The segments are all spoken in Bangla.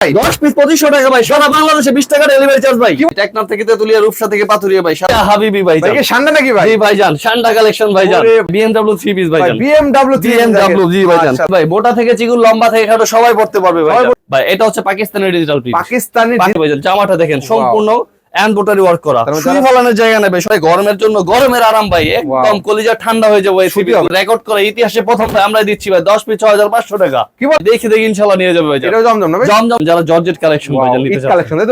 ভাই। দশ পিস পঁচিশশো টাকা ভাই। সারা বাংলাদেশে বিশ টাকা ডেলিভারি চার্জ ভাই। টেকনাফ থেকে তেতুলিয়া রূপসা থেকে পাতুরিয়া ভাই। হাবিবি ভাই সান্ডা নাকি ভাই? সান্ডা কালেকশন ভাইজান ওরে বিএমডব্লিউ থ্রি পিস ভাইজান বিএমডব্লিউ বিএমডব্লিউ জি ভাইজান ভাই মোটা থেকে লম্বা থেকে খাটো সবাই পড়তে পারবে ভাই ভাই এটা হচ্ছে পাকিস্তানের ডিজিটাল পাকিস্তানি জামাটা দেখেন সম্পূর্ণ এমব্রয়ডারি ওয়ার্ক করা। ফলানোর জায়গা নেবে। সবাই গরমের জন্য গরমের আরাম ভাই একদম কলিজা ঠান্ডা হয়ে যাবে রেকর্ড করে ইতিহাসে প্রথম আমরা দিচ্ছি ভাই দশ পিস ছয় হাজার পাঁচশো টাকা। কি দেখে দেখে ইনশাল্লাহ নিয়ে যাবে ভাই। জমজম জমজম যারা জর্জেট কালেকশন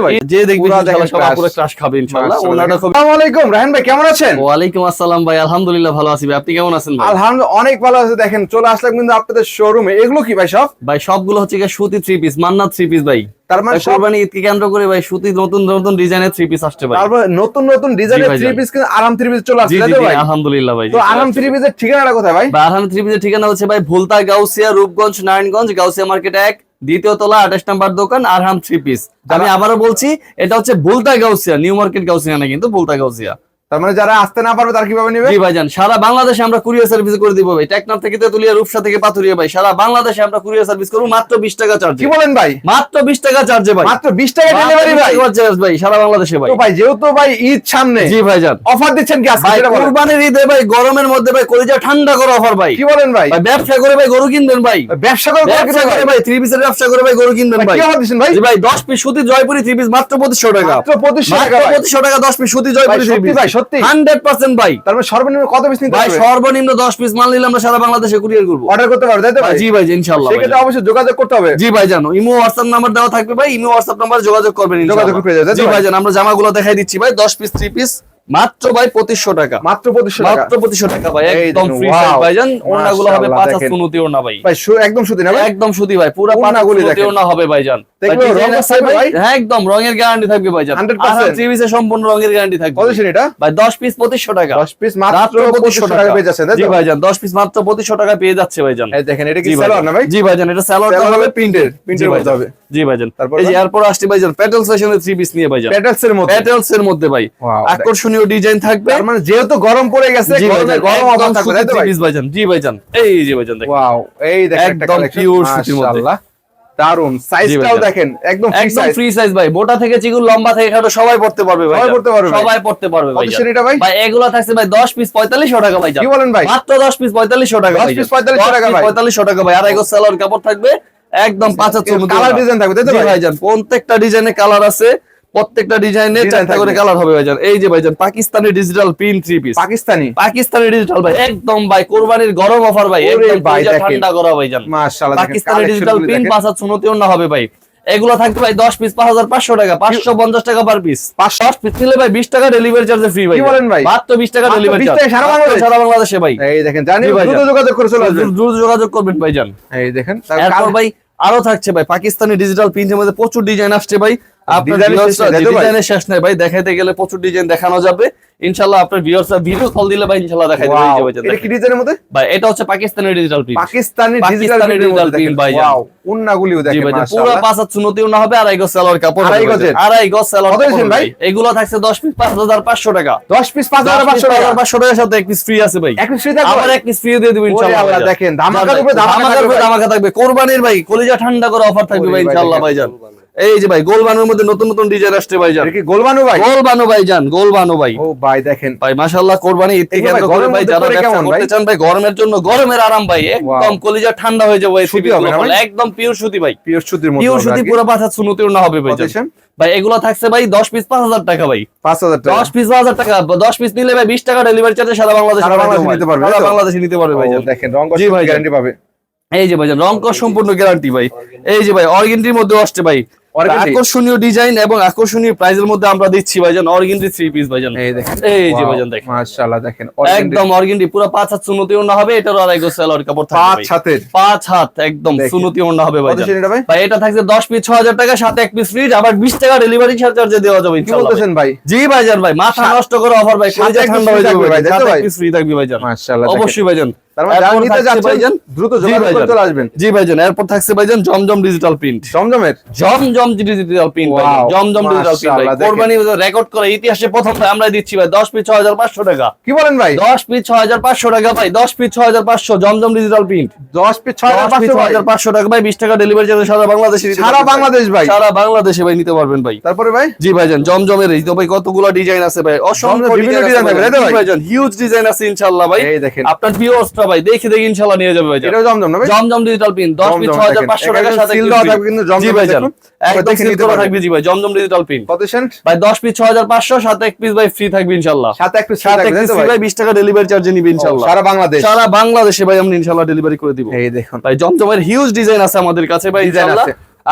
ভাই? যে দেখবে সবাই পুরো ক্রাশ খাবে ইনশাল্লাহ। আসসালামু আলাইকুম। রাহান ভাই কেমন আছেন? ওয়ালাইকুম আসসালাম ভাই আলহামদুলিল্লাহ ভালো আছি ভাই। আপনি কেমন আছেন ভাই? আলহামদুলিল্লাহ অনেক ভালো আছে দেখেন চলে আসলাম কিন্তু আপনাদের শোরুমে এগুলো কি ভাই সব? ভাই সবগুলো হচ্ছে সুতি three piece Mannat three piece ভাই। তার মানে কোরবানি ঈদকে কেন্দ্র করে ভাই সুতি নতুন নতুন ডিজাইনের থ্রি পিস আসছে ভাই। তারপর নতুন নতুন ডিজাইনের থ্রি পিস কিন্তু আরাম থ্রি পিস চলে আসছে ভাই? আলহামদুলিল্লাহ ভাই তো আরাম থ্রি পিসের ঠিকানাটা কোথায় ভাই? বা আরহাম থ্রি পিসের ঠিকানা হচ্ছে ভাই ভুলতা গাউসিয়া রূপগঞ্জ নারায়ণগঞ্জ গাউসিয়া মার্কেট এক দ্বিতীয় তলা আঠাশ নাম্বার দোকান আরহাম থ্রি পিস আমি আবারও বলছি এটা হচ্ছে ভুলতা গাউসিয়া নিউ মার্কেট গাউসিয়া না কিন্তু ভুলতা গাউসিয়া। তার মানে যারা আসতে না পারবে তারা কীভাবে নেবে? জি ভাইজান সারা বাংলাদেশে আমরা কুরিয়ার সার্ভিস করে দিব ভাই। টেকনাফ থেকে তেতুলিয়া রূপসা থেকে পাথুরিয়া ভাই। সারা বাংলাদেশে আমরা কুরিয়ার সার্ভিস করব মাত্র বিশ টাকা চার্জ কি বলেন ভাই? মাত্র বিশ টাকা চার্জে ভাই। মাত্র বিশ টাকা ডেলিভারি ভাই। চার্জ ভাই সারা বাংলাদেশে ভাই। তো ভাই যেহেতু ভাই ঈদ সামনে জি ভাইজান। অফার দিচ্ছেন কি আজকে ভাই কুরবানির ঈদে ভাই গরমের মধ্যে ভাই কলিজা ঠান্ডা করে অফার ভাই। কি বলেন ভাই? ব্যবসা করে ভাই গরু কিনবেন ভাই। ব্যবসা করে ব্যবসা করে ভাই। থ্রি পিসের ব্যবসা করে ভাই গরু কিনবেন ভাই কি অফার দিচ্ছেন ভাই? জি ভাই দশ পিস সুতি জয়পুরি থ্রি পিস মাত্র পঁচিশশো টাকা। মাত্র পঁচিশশো মাত্র টাকা ভাই। পঁচিশশো টাকা দশ পিস সুতি জয়পুরি থ্রি সত্যি পিস ভাই, সত্যি? হান্ড্রেড পার্সেন্ট ভাই তার মানে সর্বনিম্ন কত পিস নিতে ভাই সর্বনিম্ন দশ পিস মাল নিলে আমরা সারা বাংলাদেশে কুরিয়ার করব অর্ডার করতে পারবে তাই তো ভাই জি ভাই ইনশাআল্লাহ। সেক্ষেত্রে অবশ্যই যোগাযোগ করতে হবে জি ভাই জানো ইমো হোয়াটসঅ্যাপ নাম্বার দেওয়া থাকবে ভাই ইমো WhatsApp নাম্বার যোগাযোগ করবেন ইনশাআল্লাহ। যোগাযোগ করে যাবে, জি ভাই? জানো আমরা জামাগুলো দেখাই দিচ্ছি ভাই দশ পিস থ্রি পিস মাত্র ভাই পঁচিশশো টাকা। মাত্র পঁচিশশো মাত্র পঁচিশশো টাকা ভাই একদম ফ্রি ভাইজান ওনাগুলো হবে পাঁচ। সুনুতি ওনা ভাই। ভাই একদম সুতি না একদম সুতি ভাই পুরো সুনুতি ওনা হবে ভাইজান। দেখল, ভাই, রং ডিজাইন আছে আছে ভাই? ভাই? হ্যাঁ একদম রঙের গ্যারান্টি থাকবে ভাইজান। 100% আর থ্রি পিসের সম্পূর্ণ রঙের গ্যারান্টি থাকবে। এটা ভাই দশ পিস পঁচিশশো টাকা। দশ পিস মাত্র মাত্র পঁচিশশো টাকা পেয়ে যাচ্ছে জি ভাইজান দশ পিস মাত্র পঁচিশশো টাকা পেয়ে যাচ্ছে ভাইজান। দেখেন এটা কি জি না ভাই? জি ভাইজান এটা স্যালোয়ার হবে হবে প্রিন্টের প্রিন্টের মধ্যে হবে। জি ভাইজান। তারপর এই ভাই? এরপর আসছে ভাইজান প্যাটেল সেশনের থ্রি পিস নিয়ে ভাইজান। প্যাটেলস এর মধ্যে। প্যাটেলস এর মধ্যে ভাই। Wow, আকর্ষণীয় ডিজাইন থাকবে। মানে যেহেতু গরম পড়ে গেছে গরমে একদম থাকবে তাই তো ভাই? পিস ভাইজান। জি ভাইজান। এই যে ভাইজান দেখেন। ওয়াও এই দেখেন একটা একদম কালেকশন সুতির মধ্যে। মাশাআল্লাহ দারুণ সাইজটাও দেখেন একদম ফ্রি সাইজ ফ্রি সাইজ ভাই। মোটা থেকে চিকুন লম্বা থেকে খাটো সবাই পড়তে পারবে ভাই সবাই পড়তে পারবে। সবাই পড়তে পারবে কত ভাই সেটা ভাই? ভাই এগুলো থাকছে ভাই 10 পিস 4500 টাকা ভাই কি বলেন ভাই? মাত্র 10 পিস 4500 টাকা 10 ভাই piece 4500 টাকা ভাই। 4500 টাকা ভাই। আর এগো সেলর কাপড় থাকবে একদম পাঁচ হাত চুমুতি কালার ডিজাইন থাকবে তাই তো ভাই? ভাইজান প্রত্যেকটা ডিজাইনে কালার আছে। প্রত্যেকটা ডিজাইনে চারটা করে কালার হবে ভাইজান। এই যে ভাইজান Pakistani digital print three piece Pakistani? Pakistani digital ভাই একদম ভাই কোরবানির গরম অফার ভাই ভাই, ঠান্ডা করা ভাইজান। মাশাআল্লাহ পাকিস্তানি ডিজিটাল প্রিন্ট। পাঁচ হাত সুনতিও না হবে ভাই। এগুলো থাকবে ভাই দশ পিস পাঁচ হাজার পাঁচশো টাকা পাঁচশো পঞ্চাশ টাকা পার পিস পাঁচশো। দশ পিস নিলে ভাই বিশ টাকা ডেলিভারি চার্জ ফ্রি ভাই। কি বলেন ভাই? মাত্র বিশ টাকা ডেলিভারি 20 চার্জ টাকা সারা বাংলাদেশ? সারা বাংলাদেশে ভাই। এই দেখেন জানি দ্রুত যোগাযোগ করে চলে আসবেন। দ্রুত যোগাযোগ করবেন ভাইজান। এই দেখেন তার এরপর কাল- ভাই আরও থাকছে ভাই পাকিস্তানি ডিজিটাল প্রিন্টের মধ্যে প্রচুর ডিজাইন আসছে ভাই। আপনার Design এর viewers শেষ নেই, তাই তো ভাই? ডিজাইনের শেষ নাই ভাই দেখাইতে গেলে প্রচুর ডিজাইন দেখানো যাবে। ইনশাআল্লাহ আপনার ভিউয়ার্স ভিডিও কল দিলে ভাই ইনশাআল্লাহ দেখাই দেবে। এই Wow, যে ভাইজান এটা কি ডিজাইনের মধ্যে? ভাই এটা হচ্ছে Pakistani digital print Pakistani digital Pakistani প্রিন্টের digital মধ্যে দেখেন। print ভাইজান। ওয়াও উন্নাগুলিও দেখেন ভাই পুরো মাশাআল্লাহ। পাঁচ হাত সুনতিও না হবে আড়াই গজ সেলর কাপড় আড়াই হবে। আড়াই গজ সেলর কত ভাই? এগুলো থাকছে 10 পিস 5500 টাকা। 10 পিস 5500 টাকা। 5500 টাকার সাথে এক পিস ফ্রি আছে ভাই। এক পিস free থাকবে? আবার এক পিস ফ্রি দিয়ে দেব ইনশাআল্লাহ দেখেন, ধামাকা থাকবে ধামাকা থাকবে কোরবানির ভাই কলিজা ঠান্ডা করে অফার থাকবে ভাই ভাই, ইনশাআল্লাহ ভাইজান এই যে ভাই গোলবানুর মধ্যে নতুন নতুন ডিজাইন আসছে ভাইজান। এটা কি গোলবানু ভাই? গোলবানু ভাইজান গোলবানু ভাই। ও ভাই দেখেন। ভাই মাশাআল্লাহ কোরবানি ঈদ থেকে ভাই করে ভাই যারা ব্যবসা করতে ভাই? চান ভাই গরমের জন্য গরমের আরাম ভাই। একদম কলিজা ঠান্ডা হয়ে যাবে সুতি হবে না একদম পিওর সুতি ভাই। পিওর সুতির মধ্যে পিওর সুতি পুরো পাঁচ সুনতিও না হবে ভাই কত ভাই এগুলো থাকছে ভাই দশ পিস পাঁচ হাজার টাকা ভাই। 5000 টাকা। দশ পিস পাঁচ হাজার টাকা। দশ পিস নিলে ভাই বিশ টাকা ডেলিভারি চার্জে সারা বাংলাদেশে নিতে পারবে, সারা বাংলাদেশে নিতে পারবে ভাই দেখেন রং ভাই, গ্যারান্টি পাবে। এই যে ভাইজান রং সম্পূর্ণ গ্যারান্টি ভাই। এই যে ভাই অর্গেন্টির মধ্যে আসছে ভাই? আকর্ষণীয় ডিজাইন এবং আকর্ষণীয় প্রাইজের মধ্যে আমরা দিচ্ছি ভাইজান থ্রি পিস ভাইজান। এই দেখেন। এই যে ভাইজান দেখেন। মাশাআল্লাহ দেখেন একদম পুরো পাঁচ হাত ওন্না হবে এটারও আড়াই সেলর কাপড় থাকবে পাঁচ হাতের। পাঁচ হাত একদম দেখেন। সুনতি ওন্না হবে ভাইজান। ভাই? এটা থাকছে দশ পিস ছ হাজার টাকা সাথে এক পিস ফ্রি আবার বিশ টাকা ডেলিভারি চার্জে দেওয়া যাবে কি। বলতেছেন ভাই। জি ভাইজান ভাই মাথা নষ্ট করে অফার ভাই সাথে ঠান্ডা হয়ে যাবে থাকবে ভাই। সাথে এক? পিস ফ্রি থাকবে ভাইজান। মাশাআল্লাহ অবশ্যই ভাইজান। এরপর থাকছে ভাইজান দ্রুত জি যোগাযোগ করে ভাইজান। চলে আসবেন। জি ভাইজান এরপর থাকছে ভাইজান জমজম ডিজিটাল প্রিন্ট জমজমের? Zamzam digital print Zamzam digital print ভাই। মাশাআল্লাহ, দেখেন। কোরবানি রেকর্ড করে ইতিহাসে প্রথম আমরা দিচ্ছি ভাই 10 পিস 6500 টাকা। কি বলেন ভাই? 10 পিস 6500 টাকা ভাই 10 পিস 6500 জমজম ডিজিটাল প্রিন্ট দশ পিস ছয় হাজার পাঁচশো টাকা ভাই 20 টাকা ডেলিভারি চার্জ সারা বাংলাদেশে সারা বাংলাদেশ ভাই। সারা বাংলাদেশে ভাই নিতে পারবেন ভাই। তারপরে ভাই? জি ভাইজান জমজমের এই তো ভাই কতগুলো ডিজাইন আছে ভাই। অসংখ্য ডিজাইন আছে? ভাইজান হিউজ ডিজাইন আছে ইনশাআল্লাহ ভাই। দেখেন। আপনার ভিউয়ার্সরা ভাই দেখে দেখে ইনশাআল্লাহ নিয়ে যাবে ভাইজান। এটাও জমজম না ভাই? Zamzam digital print 10 piece Zamzam 6500 দেখেন। টাকার সাথে দেওয়া থাকবে কিন্তু জমজম ভাইজান দেখুন। একদম সিল করা থাকবে জি ভাই জমজম ডিজিটাল পিন। কত সেন্ট ভাই 10 পিস 6500 সাথে এক পিস ভাই ফ্রি থাকবে ইনশাআল্লাহ সাথে সাথে এক পিস তাই তো ফ্রি ভাই? ভাই 20 টাকা ডেলিভারি চার্জে নিবে ইনশাআল্লাহ সারা বাংলাদেশ। সারা বাংলাদেশে ভাই আমরা ইনশাআল্লাহ ডেলিভারি করে দিব। এই দেখুন। ভাই জমজমের হিউজ ডিজাইন আছে আমাদের কাছে ভাই ইনশাআল্লাহ।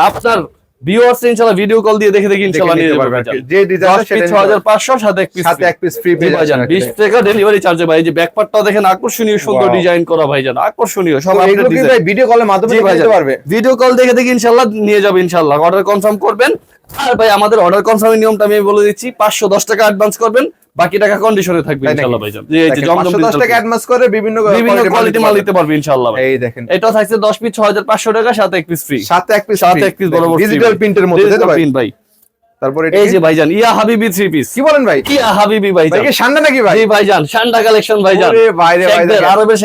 আপনার ভিউয়ার্স ইনশাআল্লাহ ভিডিও কল দিয়ে দেখে দেখে ইনশাআল্লাহ নিয়ে পারবেন। যে ডিজাইন 10 6500 সাথে এক পিস সাথে এক পিস ফ্রি পেয়ে ভাইজান 20 টাকা ডেলিভারি চার্জে ভাই যে ব্যাকপার্টটাও দেখেন আকর্ষণীয় সুন্দর ডিজাইন করা ভাইজান আকর্ষণীয় সব ডিজাইন ভিডিও কলের মাধ্যমে জি দেখে ভাইজান নিতে পারবে? ভিডিও কল দেখে দেখে ইনশাআল্লাহ নিয়ে যাবেন ইনশাআল্লাহ অর্ডার কনফার্ম করবেন আর ভাই আমাদের অর্ডার কনফার্মের নিয়মটা আমি বলে দিচ্ছি 510 টাকা অ্যাডভান্স করবেন বাকি টাকা কন্ডিশনে থাকবে? ইনশাআল্লাহ ভাইজান। এই যে জমজম 510 টাকা অ্যাডভান্স করে বিভিন্ন বিভিন্ন কোয়ালিটি মাল নিতে পারবে ইনশাআল্লাহ ভাই এই দেখেন। এটা থাকছে 10 পিস 6500 টাকা সাথে এক পিস ফ্রি সাথে এক পিস সাথে এক পিস বড় ডিজিটাল প্রিন্টের মধ্যে তাই ভাই। তারপরে এই যে ভাইজান ইয়া হাবিবি থ্রি পিস কি বলেন ভাই? ইয়া হাবিবি ভাইজান। কি সান্ডা নাকি ভাই? জি ভাইজান শান্ডা কালেকশন ভাইজান। ওরে ভাই রে ভাই শেখদের দেখেন। আরবের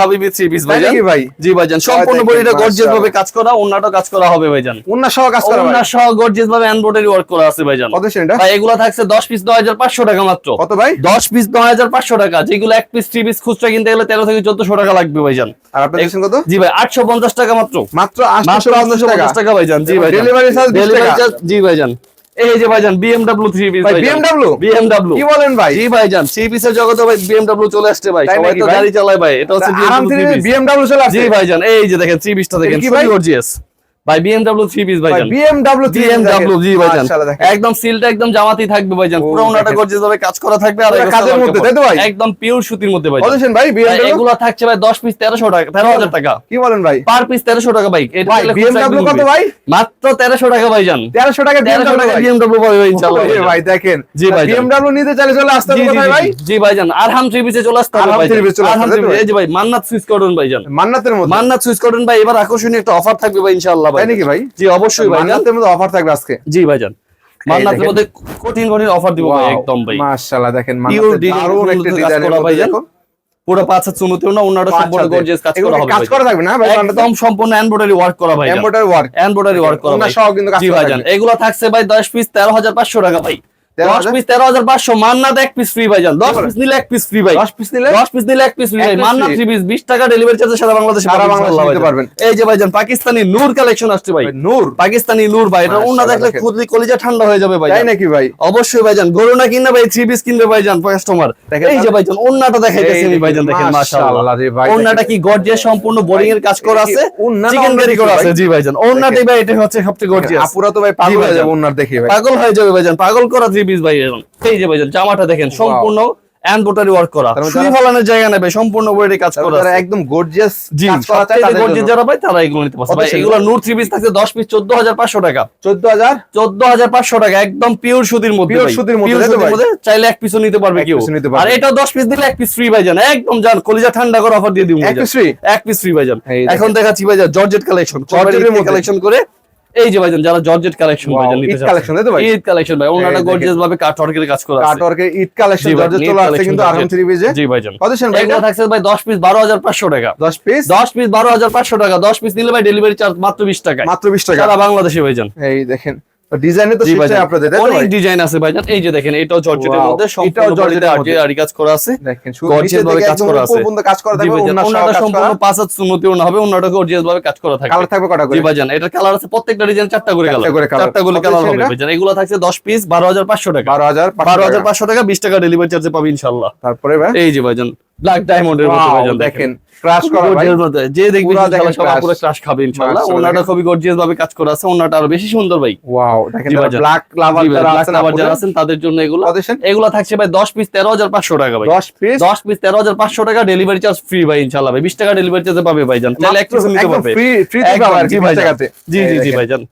হাবিবি থ্রি পিস ভাইজান। নাকি ভাই? জি ভাইজান সম্পূর্ণ বডিটা গর্জিয়াস ভাবে কাজ করা অন্যটা কাজ করা হবে ভাইজান। উন্না সহ কাজ করা অন্য সহ গর্জিয়াস ভাবে এমব্রয়ডারি ওয়ার্ক করা আছে ভাইজান। কত সেন্ট ভাই এগুলো থাকছে 10 পিস 9500 টাকা মাত্র। কত ভাই? 10 পিস 9500 টাকা যেগুলো এক পিস থ্রি পিস খুচরা কিনতে গেলে 13 থেকে 1400 টাকা লাগবে ভাইজান। আর আপনার দিচ্ছেন কত? জি ভাই 850 টাকা মাত্র। মাত্র মাত্র 850 টাকা। ভাইজান জি ভাই ডেলিভারি চার্জ 20 ডেলিভারি টাকা। চার্জ জি ভাইজান। এই যে ভাইজান BMW 3 পিস ভাই BMW? BMW কি বলেন ভাই? জি ভাইজান 3 পিসের জগতে ভাই BMW চলে আসছে ভাই সবাই তো গাড়ি চালায় ভাই এটা হচ্ছে BMW চলে আসছে। জি ভাইজান এই যে দেখেন থ্রি পিসটা দেখেন কি কি ভাই? গর্জিয়াস ভাই BMW 3 পিস ভাই BMW জি ভাইজান। মাশাআল্লাহ একদম সিলটা একদম জামাতেই থাকবে ভাইজান ও, পুরো ওনাটা দেখেন। গর্জিয়াস ভাবে কাজ করা থাকবে আর কাজের মধ্যে, তাই তো ভাই? একদম পিওর সুতির মধ্যে ভাই ভাই, বিএমডব্লিউ এগুলো থাকছে ভাই 10 পিস 1300 টাকা 13000 টাকা। কি বলেন ভাই? পার পিস 1300 টাকা ভাই। এটা ভাই একদম কত ভাই? মাত্র 1300 টাকা ভাইজান। 1300 টাকা 1300 টাকা BMW পাবে ভাই ইনশাআল্লাহ ভাই দেখেন। জি ভাইজান। বিএমডব্লিউ নিতে চলে আসতে হবে জি, জি, ভাই? জি ভাইজান। আরহাম থ্রি পিসে চলে আসতে হবে আরহাম তাই তো piece, এই যে ভাই মান্নাত সুইচ কটন ভাইজান। মান্নাতের মধ্যে মান্নাত সুইচ কটন ভাই এবার আকর্ষণীয় একটা অফার থাকবে ভাই ইনশাআল্লাহ ভাই। নাকি ভাই? জি অবশ্যই ভাইজান মান্নাতের মধ্যে অফার থাকবে আজকে? জি ভাইজান। মান্নাতের মধ্যে কঠিন কঠিন অফার দিব ভাই একদম মাশাআল্লাহ দেখেন মান্নাতের দারুণ একটা পুরো পাঁচ হাত চুমুতে না অন্যটা সম্পূর্ণ গর্জিয়াস কাজ এগুলো করা হবে কাজ করা থাকবে না ভাই? একদম সম্পূর্ণ এমব্রয়ডারি ওয়ার্ক করা ভাই এমব্রয়ডারি ওয়ার্ক এমব্রয়ডারি ওয়ার্ক করা ওনার ভাই। সহ কিন্তু কাজ করা ভাইজান এগুলো থাকছে ভাই 10 পিস 13500 টাকা ভাই। 10 13,000? পিস 13500 মান্নাত এক পিস ফ্রি ভাইজান 10 পিস নিলে এক পিস ফ্রি ভাই। 10 পিস নিলে? 10 পিস নিলে এক পিস ফ্রি ভাই। piece Mannat free। 3 পিস 20 টাকা ডেলিভারি চার্জে সারা বাংলাদেশে সারা বাংলাদেশে ইনশাআল্লাহ নিতে ভাইজান। পারবেন। এই যে ভাইজান পাকিস্তানি নূর কালেকশন আসছে ভাই। ভাই, নূর? পাকিস্তানি নূর ভাই এটা ওন্না দেখলে খুদলি কলিজা ঠান্ডা হয়ে যাবে ভাই তাই নাকি ভাই? অবশ্যই ভাইজান গরু না কিনলে ভাই থ্রি পিস কিনবে ভাইজান কাস্টমার এই যে ভাইজান ওন্নাটা দেখাইতেছি আমি ভাইজান দেখেন মাশাআল্লাহ। মাশাআল্লাহ রে ভাই, ওন্নাটা কি গর্জিয়াস সম্পূর্ণ বোরিং এর কাজ করা আছে? চিকেন কারি করা ভাই? আছে জি ভাইজান ওন্নাটাই ভাই এটা হচ্ছে সবচেয়ে গর্জিয়াস আপুরা তো ভাই পাগল হয়ে যাবে ওনার দেখে ভাই। পাগল হয়ে যাবে ভাইজান পাগল করা থ্রি পিস ভাই এরকম। এই যে ভাইজান জামাটা দেখেন সম্পূর্ণ এমব্রয়ডারি ওয়ার্ক করা। তার সুই যারা- ফলানোর জায়গা নেই সম্পূর্ণ বইটি কাজ করা যারা একদম গর্জিয়াস কাজ করা চায় তাদের গর্জিয়াস যারা ভাই তারা এগুলো নিতে পারছে। ভাই এগুলো নূর থ্রি পিস থাকছে 10 পিস 14500 টাকা। 14000 14500 টাকা একদম পিওর সুতির মধ্যে ভাই। সুতির মধ্যে, ভাই? চাইলে এক পিসও নিতে পারবে কেউ। আর এটা 10 পিস দিলে এক পিস ফ্রি ভাই জান একদম জান কলিজা ঠান্ডা করে অফার দিয়ে এক piece free? এক পিস ফ্রি ভাই জান এখন দেখাচ্ছি ভাই জান জর্জেট কালেকশন জর্জেটের কালেকশন করে এই যে ভাইজান যারা জর্জেট কালেকশন ভাইজান নিতে collection, তাই তো ভাই? ঈদ কালেকশন ভাই ওনাটা এই গর্জিয়াস ভাবে কাটওয়ার্কের কাজ করা আছে। কাটওয়ার্কের ঈদ কালেকশন জর্জেট চলে আসছে কিন্তু আরএম জর্জেট। 3 পিসে জি ভাইজান। ভাই? এটা থাকছে ভাই 10 পিস 12500 টাকা। 10 পিস 10 পিস 12500 টাকা 10 পিস নিলে ভাই ডেলিভারি চার্জ মাত্র 20 টাকা মাত্র 20 টাকা। সারা বাংলাদেশে ভাইজান। এই দেখেন। ডিজাইনে তো জি শিখছে ভাইজান। আপনাদের অনেক ডিজাইন আছে ভাইজান। এই যে দেখেন এটাও জর্জেটের মধ্যে সম্পূর্ণ জর্জেটের জর্জেটের আরি কাজ করা আছে। দেখেন শুধু ভাবে কাজ করা আছে। পর্যন্ত কাজ করা থাকবে ভাইজান ওনার সহ ওনাটা সম্পূর্ণ পাঁচ হাত সুন্নতি ওনা হবে ওনাটা গর্জিয়াস ভাবে কাজ করা থাকবে। কালার থাকবে কটা করে? জি ভাইজান এটা কালার আছে প্রত্যেকটা ডিজাইন চারটা করে চারটা কালার করে colour। চারটা করে কত কালার দিচ্ছেন হবে এটা? ভাইজান। এগুলো থাকছে 10 পিস 12500 টাকা। 12500 টাকা। 20 টাকা ডেলিভারি চার্জে পাবে ইনশাআল্লাহ তারপরে ভাই? এই যে ভাইজান ব্ল্যাক ডায়মন্ডের Wow, দেখেন। ক্রাশ করা ভাই। যে দেখবি পুরা ইনশাআল্লাহ সবাই পুরো ক্রাশ খাবে ইনশাআল্লাহ ওনাটা খুবই গর্জিয়াস ভাবে কাজ করা আছে ওনাটা আরও বেশি সুন্দর ভাই। ওয়াও দেখেন ব্ল্যাক লাভার যারা আছেন যারা আছেন তাদের জন্য এগুলো এগুলো থাকছে ভাই 10 পিস 13500 টাকা ভাই। 10 পিস 10 পিস 13500 টাকা ডেলিভারি চার্জ ফ্রি ভাই ইনশাআল্লাহ ভাই। 20 টাকা ডেলিভারি চার্জে পাবে এক পিস নিতে একদম পারবে। ফ্রি আর কি জি জি জি জি ভাইজান।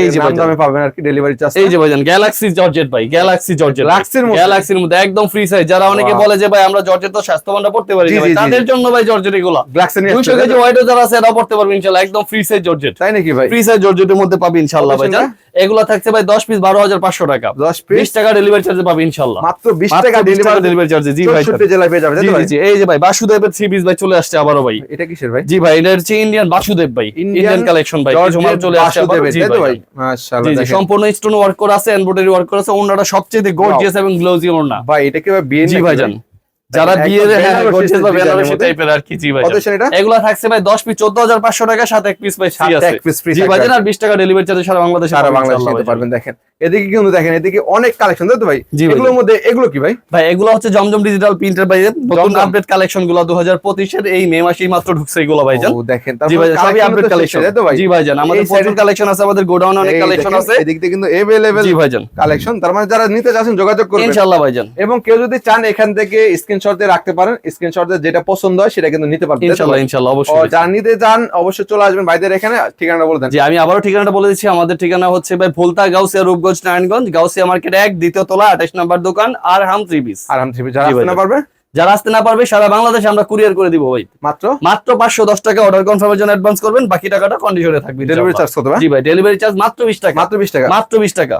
এই যে দামে পাবেন আর কি ডেলিভারি চার্জ এই যে ভাইজান গ্যালাক্সি জর্জেট ভাই গ্যালাক্সি জর্জেট Galaxy মধ্যে? গ্যালাক্সির মধ্যে একদম ফ্রি সাইজ যারা অনেকে বলে যে ভাই আমরা জর্জেট তো স্বাস্থ্যবানটা পড়তে পারি না ভাই, জি, জি, তাদের জন্য ভাই জর্জেট এগুলো। গ্লাক্সে নিয়ে কেজি ওয়াইটও যারা আছে এরাও পড়তে পারবে ইনশাল্লাহ। একদম ফ্রি সাইজ জর্জেট তাই নাকি ভাই? ফ্রি সাইজ জর্জেটের মধ্যে পাবে ইনশাল্লাহ ভাইজান। এগুলা থাকছে ভাই দশ পিস বারো হাজার পাঁচশো টাকা। টাকা ডেলিভারি চার্জে পাবে মাত্র টাকা ডেলিভারি ডেলিভারি চার্জে জি ভাই। জেলায় পেয়ে যাবে জি জি এই যে ভাই বাসুদেবের থ্রি পিস ভাই চলে আসছে আবারও ভাই। এটা কিসের ভাই? জি ভাই এটা হচ্ছে ইন্ডিয়ান বাসুদেব ভাই। ইন্ডিয়ান কালেকশন ভাই। চলে আসছে। জি ভাই? মাশাআল্লাহ। সম্পূর্ণ স্টোন ওয়ার্ক করা আছে এমব্রয়ডারি ওয়ার্ক করা আছে ওনাটা সবচেয়ে গর্জিয়াস এবং গ্লোজি ওনা ভাই এটা কি ভাই বিয়ে জি ভাইজান যারা হ্যাঁ বেনারসি গর্জিয়াস বা বেনারসি টাইপের আর কি জি ভাই কত সেন এটা এগুলা থাকছে ভাই 10 পিস 14500 টাকা সাথে এক পিস ভাই সাথে এক জি ভাইজান আর আর 20 টাকা ডেলিভারি চার্জ সারা বাংলাদেশে সারা পাবেন বাংলাদেশে নিতে পারবেন দেখেন। এদিকে কিন্তু দেখেন এদিকে অনেক কালেকশন তাই তো ভাই জি ভাই, এগুলোর জি। মধ্যে এগুলো কি ভাই ভাই এগুলো হচ্ছে জমজম ডিজিটাল প্রিন্টার ভাই নতুন জমজম। আপডেট কালেকশন গুলো 2025 এর এই মে মাসেই মাত্র ঢুকছে এগুলো ভাইজান ও দেখেন জি তারপর ভাই সবই আপডেট কালেকশন তাই তো ভাই জি ভাইজান আমাদের এই প্রচুর side এ- কালেকশন আছে আমাদের গোডাউনে অনেক এই কালেকশন দেখেন, আছে এদিক দিয়ে কিন্তু अवेलेबल জি ভাইজান কালেকশন তার মানে যারা নিতে চাচ্ছেন যোগাযোগ করবেন ইনশাআল্লাহ ভাইজান এবং কেউ যদি চান এখান থেকে স্ক্রিনশট দিয়ে রাখতে পারেন স্ক্রিনশট দিয়ে যেটা পছন্দ হয় সেটা কিন্তু নিতে পারবেন তাই তো ইনশাআল্লাহ ভাই? ইনশাআল্লাহ ও অবশ্যই যারা নিতে চান অবশ্যই চলে আসবেন ভাইদের এখানে ঠিকানাটা বলে দেন জি আমি আবারও ঠিকানাটা বলে দিচ্ছি আমাদের ঠিকানা হচ্ছে ভাই ভোলতা গাউসিয়া রূপগঞ্জ নারায়ণগঞ্জ গাউসিয়া মার্কেট এক দ্বিতীয় তলা আঠাশ নম্বর দোকান আর হাম থ্রি পিস আর হাম থ্রি পিস পারবে? যারা আসতে না পারবে সারা বাংলাদেশে আমরা কুরিয়ার করে দিব ভাই। মাত্র? মাত্র পাঁচশো দশ টাকা অর্ডার কনফার্মের জন্য অ্যাডভান্স করবেন বাকি টাকাটা কন্ডিশনে থাকবে ডেলিভারি চার্জ কত ভাই? জি ভাই ডেলিভারি চার্জ মাত্র বিশ টাকা। মাত্র বিশ টাকা। মাত্র বিশ টাকা।